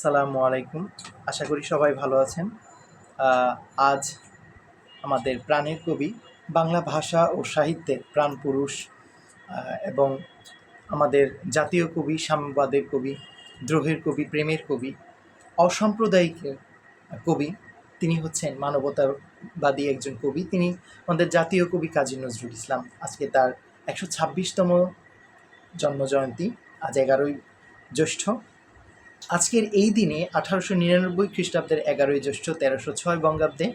আসসালামু আলাইকুম। আশা করি সবাই ভালো আছেন। আজ আমাদের প্রাণের কবি, বাংলা ভাষা ও সাহিত্যের প্রাণ পুরুষ এবং আমাদের জাতীয় কবি, সাম্যবাদের কবি, দ্রোহের কবি, প্রেমের কবি, অসাম্প্রদায়িক কবি, তিনি হচ্ছেন মানবতাবাদী একজন কবি। তিনি আমাদের জাতীয় কবি কাজী নজরুল ইসলাম। আজকে তার একশো ছাব্বিশতম জন্মজয়ন্তী। আজ এগারোই জ্যৈষ্ঠ। আজকের এই দিনে আঠারোশো নিরানব্বই খ্রিস্টাব্দের এগারোই জ্যৈষ্ঠ তেরোশো ছয় বঙ্গাব্দে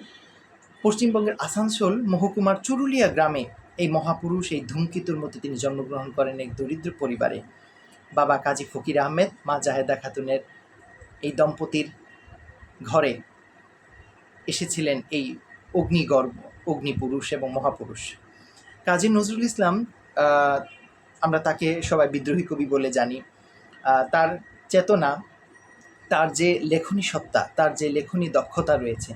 পশ্চিমবঙ্গের আসানসোল, মহকুমার চুরুলিয়া গ্রামে এই মহাপুরুষ এই ধূমকেতুর মধ্যে তিনি জন্মগ্রহণ করেন এক দরিদ্র পরিবারে। বাবা কাজী ফকির আহমেদ, মা জাহেদা খাতুনের এই দম্পতির ঘরে এসেছিলেন এই অগ্নিগর্ভ, অগ্নিপুরুষ এবং মহাপুরুষ। কাজী নজরুল ইসলাম আমরা তাকে সবাই বিদ্রোহী কবি বলে জানি। তার চেতনা তার যে লেখনী সত্তা, তার যে লেখনী দক্ষতা রয়েছে।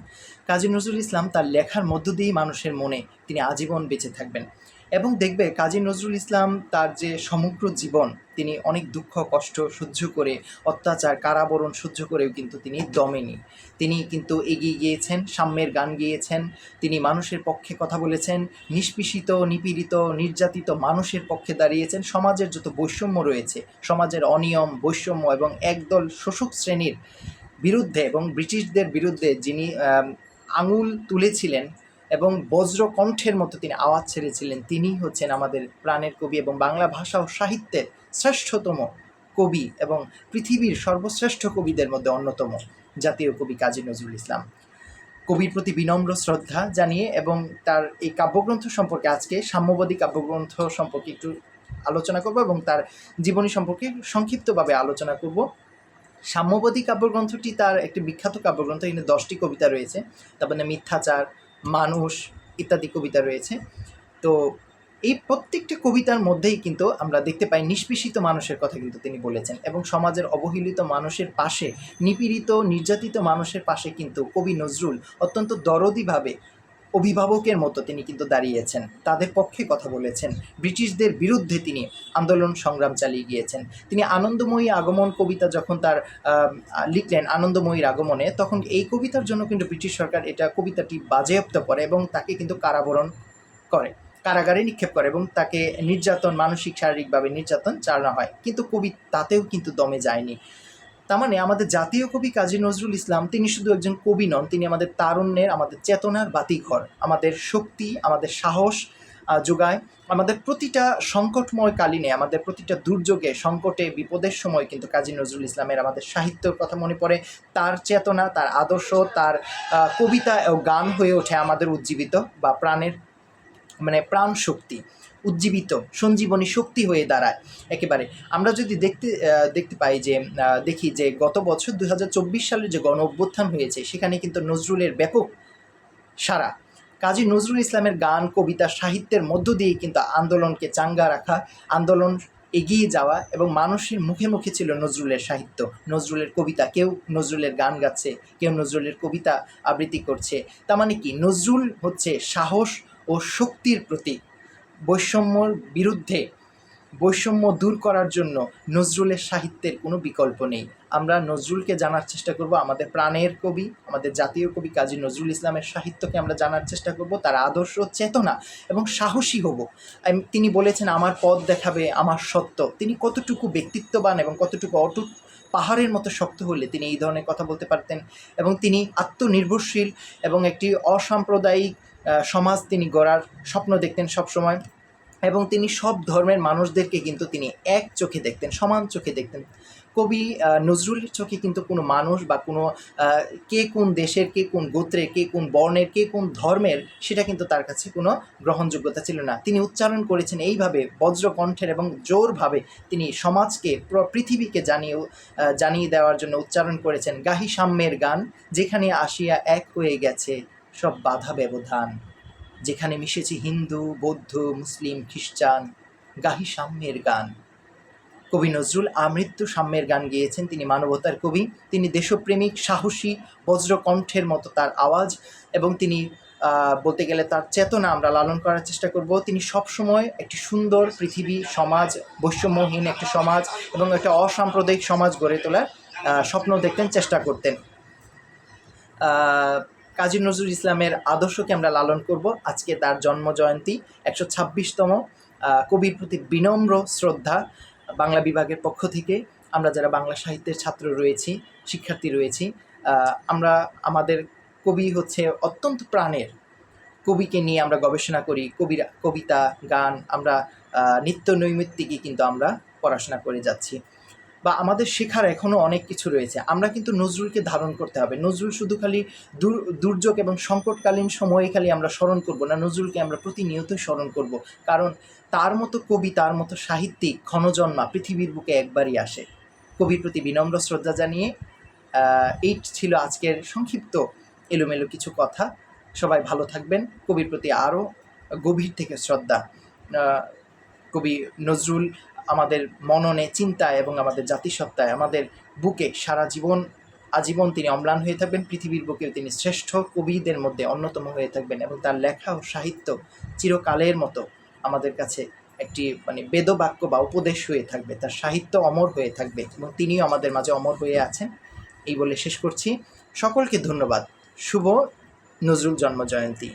কাজী নজরুল ইসলাম তার লেখার মধ্য দিয়েই মানুষের মনে তিনি আজীবন বেঁচে থাকবেন। এবং দেখবে কাজী নজরুল ইসলাম তার যে সমগ্র জীবন, তিনি অনেক দুঃখ, কষ্ট সহ্য করে, অত্যাচার, কারাবরণ সহ্য করেও কিন্তু তিনি দমেনি। তিনি কিন্তু এগিয়ে গিয়েছেন, সাম্যের গান গিয়েছেন, তিনি মানুষের পক্ষে কথা বলেছেন, নিষ্পিষিত, নিপীড়িত, নির্যাতিত মানুষের পক্ষে দাঁড়িয়েছেন, সমাজের যত বৈষম্য রয়েছে, সমাজের অনিয়ম, বৈষম্য এবং একদল শোষক শ্রেণির বিরুদ্ধে এবং ব্রিটিশদের বিরুদ্ধে যিনি আঙুল তুলেছিলেন এবং বজ্র কণ্ঠের মতো তিনি আওয়াজ ছেড়েছিলেন। তিনি হচ্ছেন আমাদের প্রাণের কবি এবং বাংলা ভাষা ও সাহিত্যের শ্রেষ্ঠতম কবি এবং পৃথিবীর সর্বশ্রেষ্ঠ কবিদের মধ্যে অন্যতম জাতীয় কবি কাজী নজরুল ইসলাম। কবির প্রতি বিনম্র শ্রদ্ধা জানিয়ে এবং তার এই কাব্যগ্রন্থ সম্পর্কে আজকে সাম্যবাদী কাব্যগ্রন্থ সম্পর্কে একটু আলোচনা করব এবং তার জীবনী সম্পর্কে সংক্ষিপ্তভাবে আলোচনা করব। সাম্যবাদী কাব্যগ্রন্থটি তার একটি বিখ্যাত কাব্যগ্রন্থ, এখানে দশটি কবিতা রয়েছে। তারপরে মিথ্যাচার মানুষ ইত্যাদি কবিতা রয়েছে। তো এই প্রত্যেকটি কবিতার মধ্যেই কিন্তু আমরা দেখতে পাই নিষ্পেষিত মানুষের কথা কিন্তু তিনি বলেছেন এবং সমাজের অবহেলিত মানুষের পাশে, নিপীড়িত, নির্যাতিত মানুষের পাশে কিন্তু কবি নজরুল অত্যন্ত দরদিভাবে অভিভাবকের মতো তিনি কিন্তু দাঁড়িয়েছেন, তাদের পক্ষে কথা বলেছেন, ব্রিটিশদের বিরুদ্ধে তিনি আন্দোলন সংগ্রাম চালিয়ে গিয়েছেন। তিনি আনন্দময়ী আগমন কবিতা যখন তার লিখলেন আনন্দময়ীর আগমনে, তখন এই কবিতার জন্য কিন্তু ব্রিটিশ সরকার এটা কবিতাটি বাজেয়াপ্ত করে এবং তাকে কিন্তু কারাবরণ করে, কারাগারে নিক্ষেপ করে এবং তাকে নির্যাতন, মানসিক, শারীরিকভাবে নির্যাতন চালানো হয়। কিন্তু কবি তাতেও কিন্তু দমে যায়নি। তার মানে আমাদের জাতীয় কবি কাজী নজরুল ইসলাম, তিনি শুধু একজন কবি নন, তিনি আমাদের তারুণ্যের, আমাদের চেতনার বাতিঘর, আমাদের শক্তি, আমাদের সাহস যোগায়, আমাদের প্রতিটা সংকটময় কালীনে, আমাদের প্রতিটা দুর্যোগে, সংকটে, বিপদের সময় কিন্তু কাজী নজরুল ইসলামের আমাদের সাহিত্যর কথা মনে পড়ে। তার চেতনা, তার আদর্শ, তার কবিতা ও গান হয়ে ওঠে আমাদের উজ্জীবিত বা প্রাণের মানে প্রাণ শক্তি উজ্জীবিত, সঞ্জীবনী শক্তি হয়ে দাঁড়ায় একেবারে। আমরা যদি দেখতে দেখতে পাই যে দেখি যে গত বছর দু হাজার চব্বিশ সালে যে গণ অভ্যুত্থান হয়েছে, সেখানে কিন্তু নজরুলের ব্যাপক সারা কাজী নজরুল ইসলামের গান, কবিতা, সাহিত্যের মধ্য দিয়ে কিন্তু আন্দোলনকে চাঙ্গা রাখা, আন্দোলন এগিয়ে যাওয়া এবং মানুষের মুখে মুখে ছিল নজরুলের সাহিত্য। নজরুলের কবিতা, কেউ নজরুলের গান গাচ্ছে, কেউ নজরুলের কবিতা আবৃত্তি করছে। তার মানে কি? নজরুল হচ্ছে সাহস ও শক্তির প্রতীক। বৈষম্যর বিরুদ্ধে বৈষম্য দূর করার জন্য নজরুলের সাহিত্যের কোনো বিকল্প নেই। আমরা নজরুলকে জানার চেষ্টা করব, আমাদের প্রাণের কবি, আমাদের জাতীয় কবি কাজী নজরুল ইসলামের সাহিত্যকে আমরা জানার চেষ্টা করব, তার আদর্শ চেতনা এবং সাহসী হব। তিনি বলেছেন, আমার পথ দেখাবে আমার সত্য। তিনি কতটুকু ব্যক্তিত্ববান এবং কতটুকু অটুট পাহাড়ের মতো শক্ত হলে তিনি এই ধরনের কথা বলতে পারতেন। এবং তিনি আত্মনির্ভরশীল এবং একটি অসাম্প্রদায়িক সমাজ তিনি গড়ার স্বপ্ন দেখতেন সবসময় এবং তিনি সব ধর্মের মানুষদেরকে কিন্তু তিনি এক চোখে দেখতেন, সমান চোখে দেখতেন। কবি নজরুলের চোখে কিন্তু কোনো মানুষ বা কোনো কে কোন দেশের, কে কোন গোত্রের, কে কোন বর্ণের, কে কোন ধর্মের, সেটা কিন্তু তার কাছে কোনো গ্রহণযোগ্যতা ছিল না। তিনি উচ্চারণ করেছেন এইভাবে বজ্রকণ্ঠের এবং জোরভাবে তিনি সমাজকে পৃথিবীকে জানিয়ে জানিয়ে দেওয়ার জন্য উচ্চারণ করেছেন গাহি সাম্যের গান, যেখানে আসিয়া এক হয়ে গেছে। সব বাধা ব্যবধান। যেখানে মিশেছে হিন্দু, বৌদ্ধ, মুসলিম, খ্রিস্টান, গাহি সাম্যের গান। কবি নজরুল আমৃত্যু সাম্যের গান গেয়েছেন, তিনি মানবতার কবি, তিনি দেশপ্রেমিক, সাহসী, বজ্রকণ্ঠের মতো তার আওয়াজ এবং তিনি বলতে গেলে তার চেতনা আমরা লালন করার চেষ্টা করব। তিনি সবসময় একটি সুন্দর পৃথিবী, সমাজ, বৈষম্যহীন একটি সমাজ এবং একটা অসাম্প্রদায়িক সমাজ গড়ে তোলার স্বপ্ন দেখতেন, চেষ্টা করতেন। কাজী নজরুল ইসলামের আদর্শকে আমরা লালন করব। আজকে তার জন্ম জয়ন্তী একশো ছাব্বিশতম কবির প্রতি বিনম্র শ্রদ্ধা বাংলা বিভাগের পক্ষ থেকে। আমরা যারা বাংলা সাহিত্যের ছাত্র রয়েছি, শিক্ষার্থী রয়েছি আমরা আমাদের কবি হচ্ছে অত্যন্ত প্রাণের। কবিকে নিয়ে আমরা গবেষণা করি, কবিরা, কবিতা, গান, আমরা নিত্য নৈমিত্তিকই কিন্তু আমরা পড়াশোনা করে যাচ্ছি। বা আমাদের শেখার এখনও অনেক কিছু রয়েছে। আমরা কিন্তু নজরুলকে ধারণ করতে হবে। নজরুল শুধু খালি দুর- দুর্যোগ এবং সংকটকালীন সময়ে খালি আমরা স্মরণ করব না, নজরুলকে আমরা প্রতিনিয়তই স্মরণ করব। কারণ তার মতো কবি, তার মতো সাহিত্যিক, ক্ষণজন্মা পৃথিবীর বুকে একবারই আসে। কবির প্রতি বিনম্র শ্রদ্ধা জানিয়ে এই ছিল আজকের সংক্ষিপ্ত এলোমেলো কিছু কথা। সবাই ভালো থাকবেন। কবির প্রতি আরও গভীর থেকে শ্রদ্ধা। কবি নজরুল আমাদের মননে চিন্তায় এবং আমাদের জাতিসত্তায়, আমাদের বুকে সারা জীবন, আজীবন তিনি অম্লান হয়ে থাকবেন। পৃথিবীর বুকে তিনি শ্রেষ্ঠ কবিদের মধ্যে অন্যতম হয়ে থাকবেন এবং তার লেখা ও সাহিত্য চিরকালের মতো আমাদের কাছে একটি মানে বেদবাক্য বা উপদেশ হয়ে থাকবে। তার সাহিত্য অমর হয়ে থাকবে এবং তিনিও আমাদের মাঝে অমর হয়ে আছেন। এই বলে শেষ করছি। সকলকে ধন্যবাদ। শুভ নজরুল জন্ম জয়ন্তী